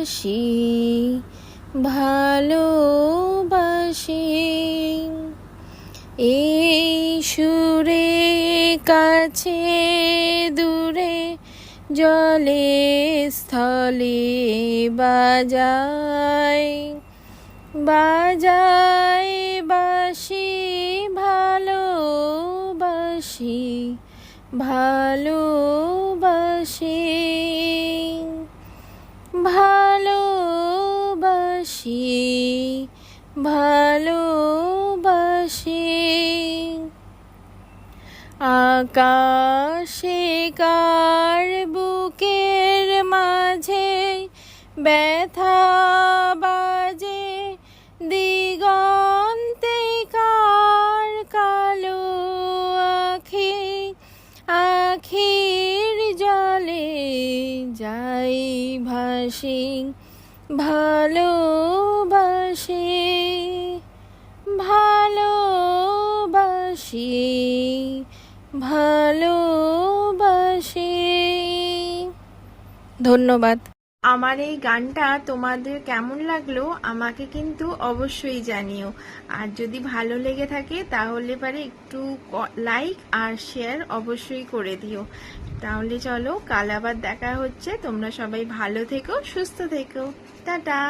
ভালোবাসি ভালোবাসি। এই সুরে কাছে দূরে জলে স্থলে বাজায় বাজায় বাসি ভালোবাসি ভালোবাসি। ভালোবাসি ভালোবাসি। আকাশে কার বুকের মাঝে ব্যথা বাজে, দিগন্তে কার কালো আখি, আখির জলে যাই ভাসি। ভালোবাসি ভালোবাসি ভালোবাসি ধন্যবাদ। আমার এই গানটা তোমাদের কেমন লাগল আমাকে কিন্তু অবশ্যই জানিও। আর যদি ভালো লেগে থাকে তাহলে পারে একটু লাইক আর শেয়ার অবশ্যই করে দিও। তাহলে চলো কাল আবার দেখা হচ্ছে। তোমরা সবাই ভালো থেকো সুস্থ থেকো। টাটা।